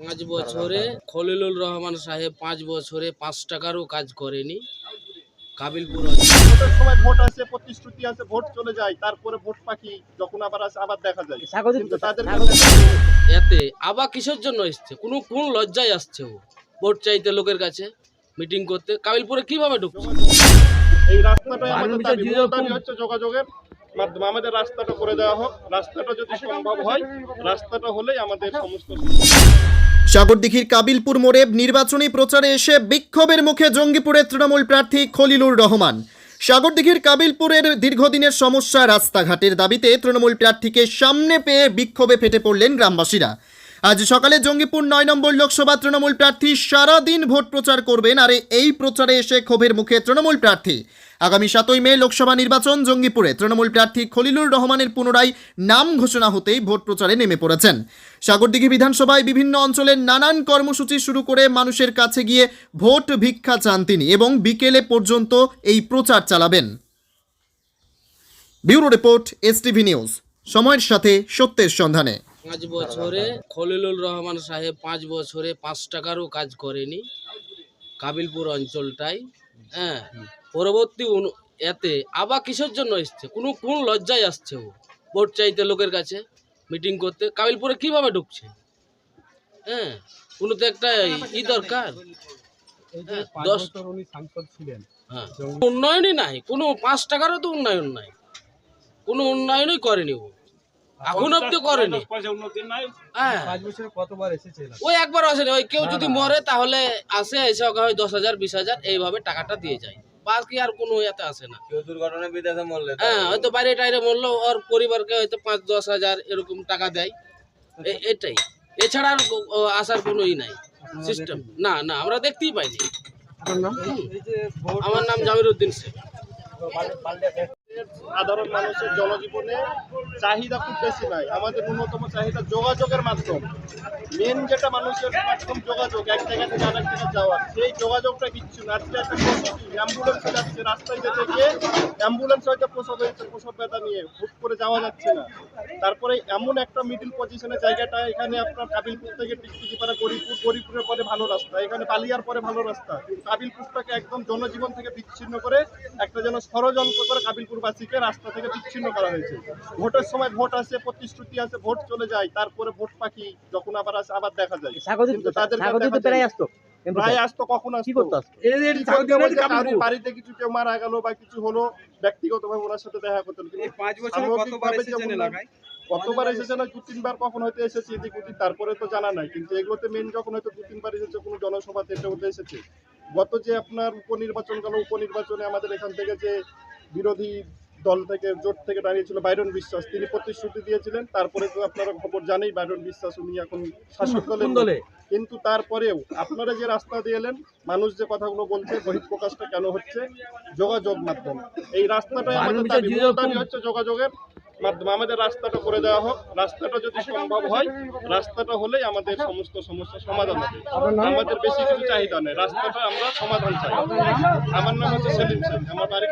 পাঁচ বছরে খলিলুর রহমান সাহেব পাঁচ বছরে পাঁচ টাকারও কাজ করেনি। কাবিলপুর ভোটের সময় ভোট আসে প্রতিশ্রুতি আছে ভোট চলে যায় তারপরে ভোট পাখি যখন আবার আসে আবার দেখা যায়। কিন্তু তাদের এতে আবার কিসের জন্য এসছে? কোনো কোন লজ্জায় আসছে ও? ভোট চাইতে লোকের কাছে? মিটিং করতে। কাবিলপুরে কীভাবে ঢুকছে? এই রাস্তাটাই আমাদের দাবি। মূল দাবি হচ্ছে যোগাযোগের মাধ্যমে। আমাদের রাস্তাটা করে দেওয়া হোক। রাস্তাটা যদি সম্ভব হয় রাস্তাটা হলেই আমাদের সমস্ত সাগরদিঘির কাবিলপুর মোড়ে নির্বাচনী প্রচারে এসে বিক্ষোভের মুখে জঙ্গিপুরের তৃণমূল প্রার্থী খলিলুর রহমান। সাগরদিঘির কাবিলপুরের দীর্ঘদিনের সমস্যা রাস্তাঘাটের দাবিতে তৃণমূল প্রার্থীকে সামনে পেয়ে বিক্ষোভে ফেটে পড়লেন গ্রামবাসীরা। আজ সকালে জঙ্গিপুর নয় নম্বর লোকসভা তৃণমূল প্রার্থী সারাদিন ভোট প্রচার করবেন, আর এই প্রচারে এসে ক্ষোভের মুখে তৃণমূল প্রার্থী। আগামী সাতই মে লোকসভা নির্বাচন, জঙ্গিপুরে তৃণমূল প্রার্থী খলিলুর রহমানের পুনরায় নাম ঘোষণা হতেই ভোট প্রচারে নেমে পড়েছেন। সাগরদিঘি বিধানসভায় বিভিন্ন অঞ্চলের নানান কর্মসূচি শুরু করে মানুষের কাছে গিয়ে ভোট ভিক্ষা চান তিনি এবং বিকেলে পর্যন্ত এই প্রচার চালাবেন। Bureau report STV news. সময়ের সাথে সত্যের সন্ধানে। পাঁচ বছরে খলিলুর রহমান সাহেব পাঁচ বছরে পাঁচ টাকারও কাজ করেনি কাবিলপুর অঞ্চলটাই হ্যাঁ। পরবর্তী এতে আবার কিসের জন্য এসছে? কোনো কোন লজ্জায় আসছে ও। ভোট চাইতে লোকের কাছে মিটিং করতে। কাবিলপুরে কীভাবে ঢুকছে? হ্যাঁ কোনো তো একটা ই দরকার। হ্যাঁ, দশ সাংসদ ছিলেন হ্যাঁ। উন্নয়নই নাই। কোনো পাঁচ টাকারও তো উন্নয়ন নাই। কোনো উন্নয়নই করেনি ও। এখন অব্দি করেনি। হ্যাঁ। পাঁচ বছরে কতবার এসেছে ওই একবার আসেনি ওই কেউ যদি মরে তাহলে আসে এসে ওকে হয় দশ হাজার বিশ হাজার এইভাবে টাকাটা দিয়ে যায়। বাকি আর কোনো ইয়াতে আসে না। কেউ দুর্ঘটনায় বিদেশে মরলে হ্যাঁ হয়তো বাইরে টাইরে মরলো ওর পরিবারকে হয়তো পাঁচ দশ হাজার এরকম টাকা দেয়। এটাই। এছাড়া আর ও আসার কোনো ই নাই সিস্টেম না না আমরা দেখতেই পাইনি। এই যে ভোট আমার নাম জামির উদ্দিন শেখ। সাধারণ মানুষের জনজীবনে চাহিদা খুব বেশি নাই। আমাদের ন্যূনতম চাহিদা যোগাযোগের মাধ্যম। মেন যেটা মানুষের মাধ্যম যোগাযোগ, এক জায়গা থেকে আরেক জায়গায় যাওয়ার সেই যোগাযোগটা কিচ্ছু না আজকে একটা অ্যাম্বুলেন্সে যাচ্ছে রাস্তায় যেতে গিয়ে অ্যাম্বুলেন্স হয়তো প্রসব হয়েছে, প্রসব ব্যথা নিয়ে হুট করে যাওয়া যাচ্ছে না। তারপরে এমন একটা মিডিল পজিশনের জায়গাটা, এখানে আপনার কাবিলপুর থেকে টিকটিকিপাড়া গরিপুর গরিপুরের পরে ভালো রাস্তা। এখানে পালিয়ার পরে ভালো রাস্তা। কাবিলপুরটাকে একদম জনজীবন থেকে বিচ্ছিন্ন করে একটা যেন ষড়যন্ত্র করে কাবিলপুরবাসীকে রাস্তা থেকে বিচ্ছিন্ন করা হয়েছে। ভোটের সময় ভোট আসে প্রতিশ্রুতি আছে ভোট চলে যায় তারপরে ভোট পাখি যখন আবার আসে আবার দেখা যায়। কিন্তু তাদের প্রায় আসতো। প্রায় আসতো কখন আসতো? কি বলতে কারোর? বাড়িতে কিছু কেউ মারা গেল বা কিছু হলো ব্যক্তিগতভাবে ওনার সাথে দেখা করতেন পাঁচ বছরে কতবার সামগ্রিকভাবে এসেছেন যেমন এলাকায়? কতবার এসেছে না দু তিনবার কখন হয়তো এসেছে এদিক ওদিক তারপরে তো জানা নাই। কিন্তু এগুলোতে মেন যখন হয়তো দু তিনবার এসেছে কোনো জনসভাতে এটা হতে এসেছে। গত যে আপনার উপনির্বাচন গেল উপনির্বাচনে আমাদের এখান থেকে যে বিরোধী দল থেকে জোট থেকে দাঁড়িয়েছিল বাইরন বিশ্বাস। তিনি প্রতিশ্রুতি দিয়েছিলেন তারপরে তো আপনারা খবর জানেই বাইরন বিশ্বাস উনি এখন শাসক দলের কিন্তু তারপরেও আপনারা যে রাস্তা দিয়ে এলেন মানুষ যে কথাগুলো বলছে বহিঃপ্রকাশটা কেন হচ্ছে? যোগাযোগ মাধ্যম। এই রাস্তাটাই আমাদের দাবি। হচ্ছে যোগাযোগের মাধ্যমে আমাদের রাস্তাটা করে দেওয়া হোক, রাস্তাটা যদি সম্ভব হয়, রাস্তাটা হলেই আমাদের সমস্ত সমস্যা সমাধান হবে। আমাদের বেশি কিছু চাহিদা নেই, রাস্তাটা আমরা সমাধান চাই। আমার নাম হচ্ছে সেলিম সেন আমার বাড়ি